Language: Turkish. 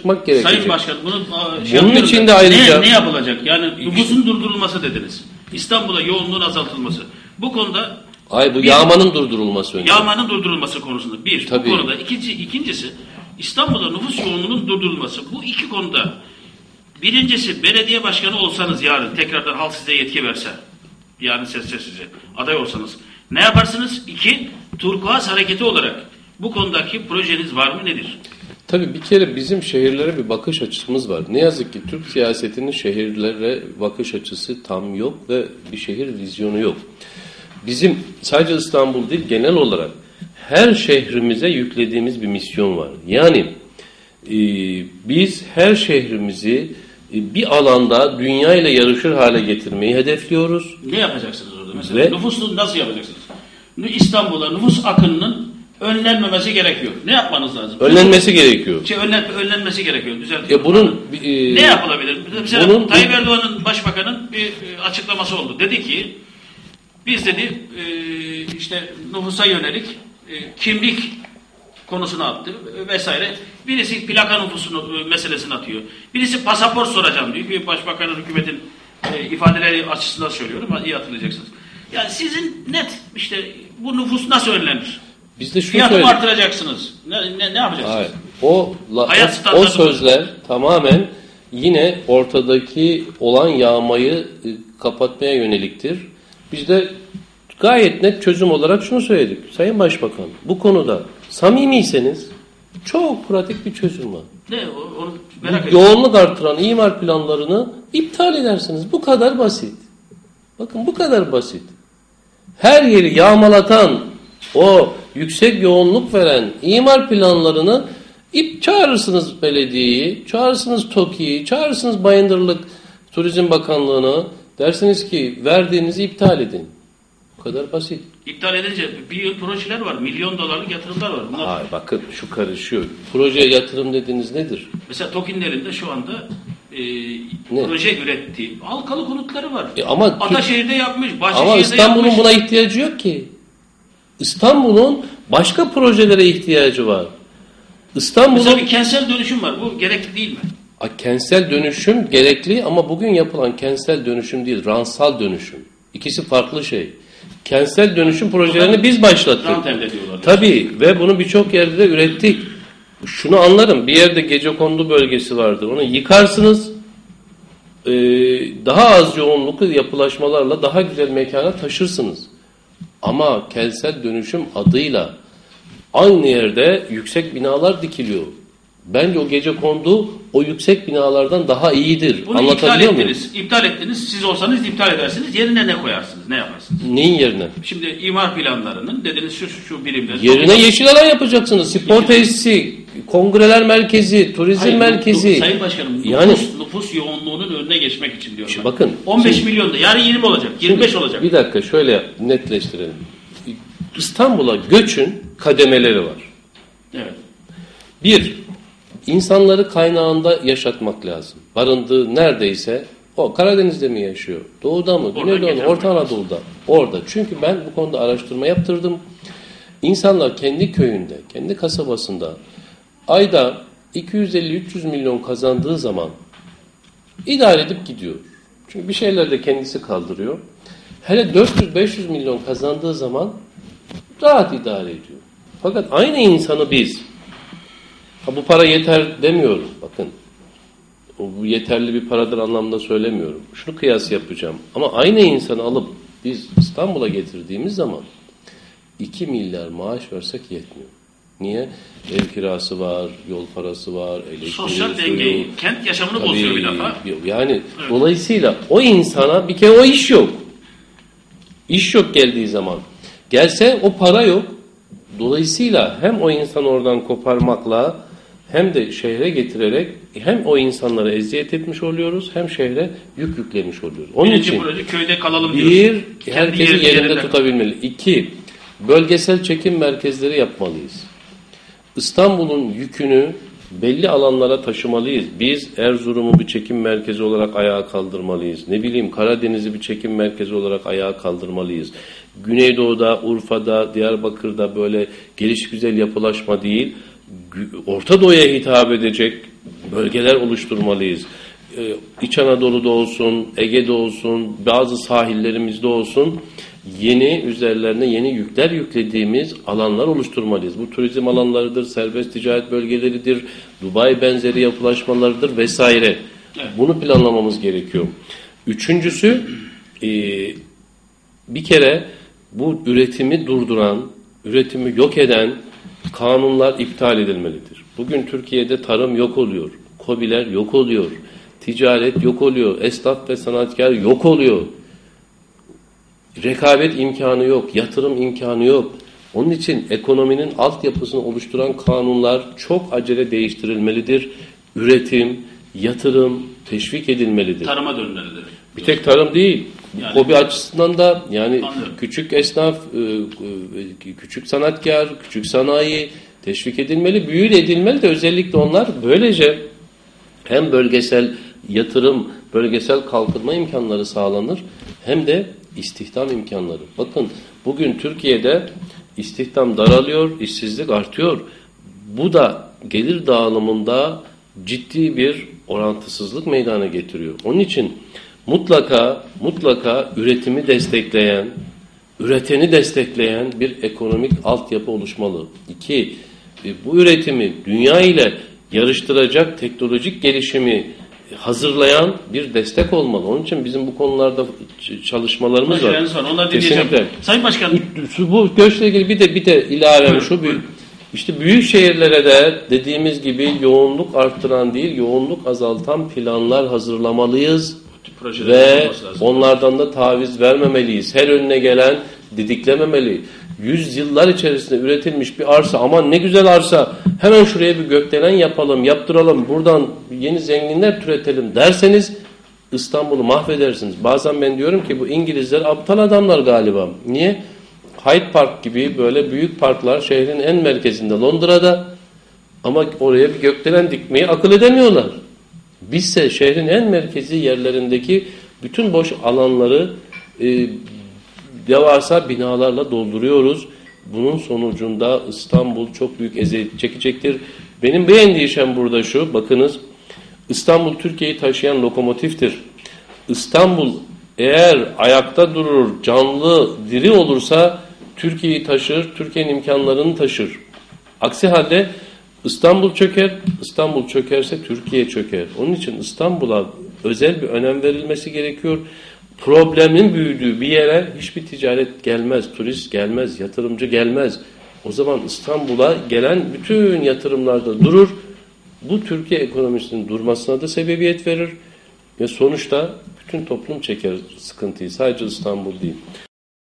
Çıkmak gerekecek. Sayın Başkan bunu şey Bunun için de ayrıca- ne, ne yapılacak? Yani nüfusun durdurulması dediniz. İstanbul'a yoğunluğun azaltılması. Bu konuda Ay bu bir- yağmanın durdurulması önce. yağmanın durdurulması konusunda bir. Tabii. Bu konuda ikinci, ikincisi İstanbul'da nüfus yoğunluğunun durdurulması. Bu iki konuda birincisi belediye başkanı olsanız yarın tekrardan halk size yetki verse yarın sesle size aday olsanız ne yaparsınız? İki, Turkuaz hareketi olarak bu konudaki projeniz var mı nedir? Tabii bir kere bizim şehirlere bir bakış açımız var. Ne yazık ki Türk siyasetinin şehirlere bakış açısı tam yok ve bir şehir vizyonu yok. Bizim sadece İstanbul değil genel olarak her şehrimize yüklediğimiz bir misyon var. Yani e, biz her şehrimizi e, bir alanda dünya ile yarışır hale getirmeyi hedefliyoruz. Ne yapacaksınız orada mesela? Ve- Nüfusunu nasıl yapacaksınız? İstanbul'a nüfus akınının önlenmemesi gerekiyor. Ne yapmanız lazım? Önlenmesi gerekiyor. Şey, önlen, önlenmesi gerekiyor. Düzeltiyorum. Ya bunun e, ne yapılabilir? Mesela bunun- Tayyip Erdoğan'ın başbakanın bir e, açıklaması oldu. Dedi ki biz dedi e, işte nüfusa yönelik e, kimlik konusunu attı vesaire. Birisi plaka nüfusunu e, meselesini atıyor. Birisi pasaport soracağım diyor. Bir başbakanın hükümetin e, ifadeleri açısından söylüyorum. İyi hatırlayacaksınız. Yani sizin net işte bu nüfus nasıl önlenir? Biz de şunu Fiyatı söyledik. artıracaksınız? Ne, ne, ne yapacaksınız? Hayır. O, la- Hayat o, sözler tamamen yine ortadaki olan yağmayı e, kapatmaya yöneliktir. Biz de gayet net çözüm olarak şunu söyledik. Sayın Başbakan bu konuda samimiyseniz çok pratik bir çözüm var. Ne? Onu merak ediyorum. Yoğunluk artıran imar planlarını iptal edersiniz. Bu kadar basit. Bakın bu kadar basit. Her yeri yağmalatan o yüksek yoğunluk veren imar planlarını ip çağırırsınız belediyeyi, çağırırsınız TOKİ'yi, çağırırsınız Bayındırlık Turizm Bakanlığı'nı. Dersiniz ki verdiğinizi iptal edin. Bu kadar basit. İptal edince bir projeler var. Milyon dolarlık yatırımlar var. Bunlar, Hayır bakın şu karışıyor. Projeye yatırım dediğiniz nedir? Mesela TOKİ'nin elinde şu anda e, Ne? proje üretti. Halkalı konutları var. E ama Ataşehir'de yapmış, Bahçeşehir'de Ama İstanbul'un yapmış. buna ihtiyacı yok ki. İstanbul'un başka projelere ihtiyacı var. İstanbul'un Mesela bir kentsel dönüşüm var. Bu gerekli değil mi? A, kentsel dönüşüm gerekli ama bugün yapılan kentsel dönüşüm değil, ransal dönüşüm. İkisi farklı şey. Kentsel dönüşüm projelerini biz başlattık. Tabii ve bunu birçok yerde de ürettik. Şunu anlarım. Bir yerde gece kondu bölgesi vardır. Onu yıkarsınız. e, daha az yoğunluklu yapılaşmalarla daha güzel mekana taşırsınız. Ama kentsel dönüşüm adıyla aynı yerde yüksek binalar dikiliyor. Bence o gece kondu o yüksek binalardan daha iyidir. Bunu iptal Anlatabiliyor muyum? ettiniz. İptal ettiniz. Siz olsanız iptal edersiniz. Yerine ne koyarsınız? Ne yaparsınız? Neyin yerine? Şimdi imar planlarının dediniz şu şu, şu birimler. Yerine yeşil alan yapacaksınız. Spor tesisi, kongreler merkezi, turizm Hayır, merkezi. Sayın Başkanım Yani- nüfus, nüfus yoğunluğunun önüne geçmek için diyorum. Şimdi bakın, 15 şimdi- milyonda yarın 20 olacak, 25 olacak. Bir dakika şöyle netleştirelim. İstanbul'a göçün kademeleri var. Evet. Bir, insanları kaynağında yaşatmak lazım. Barındığı neredeyse o Karadeniz'de mi yaşıyor? Doğuda mı? Güneydoğu'da Orta Anadolu'da. Orada. Çünkü ben bu konuda araştırma yaptırdım. İnsanlar kendi köyünde, kendi kasabasında ayda 250-300 milyon kazandığı zaman idare edip gidiyor. Çünkü bir şeyler de kendisi kaldırıyor. Hele 400-500 milyon kazandığı zaman rahat idare ediyor. Fakat aynı insanı biz Ha bu para yeter demiyorum bakın. O bu yeterli bir paradır anlamda söylemiyorum. Şunu kıyas yapacağım. Ama aynı insanı alıp biz İstanbul'a getirdiğimiz zaman 2 milyar maaş versek yetmiyor. Niye? Ev kirası var, yol parası var, elektriği, Sosyal suyu, dengeyi, kent yaşamını Tabii, bozuyor bir defa. Yani dolayısıyla o insana bir kere o iş yok. İş yok geldiği zaman. Gelse o para yok. Dolayısıyla hem o insanı oradan koparmakla hem de şehre getirerek hem o insanlara eziyet etmiş oluyoruz hem şehre yük yüklemiş oluyoruz. Onun Birinci için proje köyde kalalım bir, Kendi herkesi yerinde- yerinde yerinde. tutabilmeli. İki, bölgesel çekim merkezleri yapmalıyız. İstanbul'un yükünü belli alanlara taşımalıyız. Biz Erzurum'u bir çekim merkezi olarak ayağa kaldırmalıyız. Ne bileyim Karadeniz'i bir çekim merkezi olarak ayağa kaldırmalıyız. Güneydoğu'da, Urfa'da, Diyarbakır'da böyle geliş güzel yapılaşma değil, Orta Doğu'ya hitap edecek bölgeler oluşturmalıyız. Ee, İç Anadolu'da olsun, Ege'de olsun, bazı sahillerimizde olsun yeni üzerlerine yeni yükler yüklediğimiz alanlar oluşturmalıyız. Bu turizm alanlarıdır, serbest ticaret bölgeleridir, Dubai benzeri yapılaşmalarıdır vesaire. Bunu planlamamız gerekiyor. Üçüncüsü e, bir kere bu üretimi durduran, üretimi yok eden kanunlar iptal edilmelidir. Bugün Türkiye'de tarım yok oluyor, kobiler yok oluyor, ticaret yok oluyor, esnaf ve sanatkar yok oluyor. Rekabet imkanı yok, yatırım imkanı yok. Onun için ekonominin altyapısını oluşturan kanunlar çok acele değiştirilmelidir. Üretim, yatırım teşvik edilmelidir. Tarıma dönmelidir. Bir tek tarım değil. Yani- Hobi açısından da yani Anlıyorum. küçük esnaf, e, e, küçük sanatkar, küçük sanayi teşvik edilmeli, büyül edilmeli de özellikle onlar böylece hem bölgesel yatırım, bölgesel kalkınma imkanları sağlanır hem de istihdam imkanları. Bakın bugün Türkiye'de istihdam daralıyor, işsizlik artıyor. Bu da gelir dağılımında ciddi bir orantısızlık meydana getiriyor. Onun için mutlaka mutlaka üretimi destekleyen, üreteni destekleyen bir ekonomik altyapı oluşmalı. İki, e, bu üretimi dünya ile yarıştıracak teknolojik gelişimi hazırlayan bir destek olmalı. Onun için bizim bu konularda çalışmalarımız var. Dinleyeceğim. Kesinlikle. Sayın Başkan, Bu göçle ilgili bir de bir de Buyurun, şu büyük. İşte büyük şehirlere de dediğimiz gibi yoğunluk arttıran değil, yoğunluk azaltan planlar hazırlamalıyız ve onlardan da taviz vermemeliyiz. Her önüne gelen didiklememeli. Yüzyıllar içerisinde üretilmiş bir arsa aman ne güzel arsa hemen şuraya bir gökdelen yapalım, yaptıralım, buradan yeni zenginler türetelim derseniz İstanbul'u mahvedersiniz. Bazen ben diyorum ki bu İngilizler aptal adamlar galiba. Niye? Hyde Park gibi böyle büyük parklar şehrin en merkezinde Londra'da ama oraya bir gökdelen dikmeyi akıl edemiyorlar. Bizse şehrin en merkezi yerlerindeki bütün boş alanları e, devasa binalarla dolduruyoruz. Bunun sonucunda İstanbul çok büyük eziyet çekecektir. Benim bir endişem burada şu, bakınız İstanbul Türkiye'yi taşıyan lokomotiftir. İstanbul eğer ayakta durur, canlı, diri olursa Türkiye'yi taşır, Türkiye'nin imkanlarını taşır. Aksi halde İstanbul çöker, İstanbul çökerse Türkiye çöker. Onun için İstanbul'a özel bir önem verilmesi gerekiyor. Problemin büyüdüğü bir yere hiçbir ticaret gelmez, turist gelmez, yatırımcı gelmez. O zaman İstanbul'a gelen bütün yatırımlarda durur. Bu Türkiye ekonomisinin durmasına da sebebiyet verir ve sonuçta bütün toplum çeker sıkıntıyı. Sadece İstanbul değil.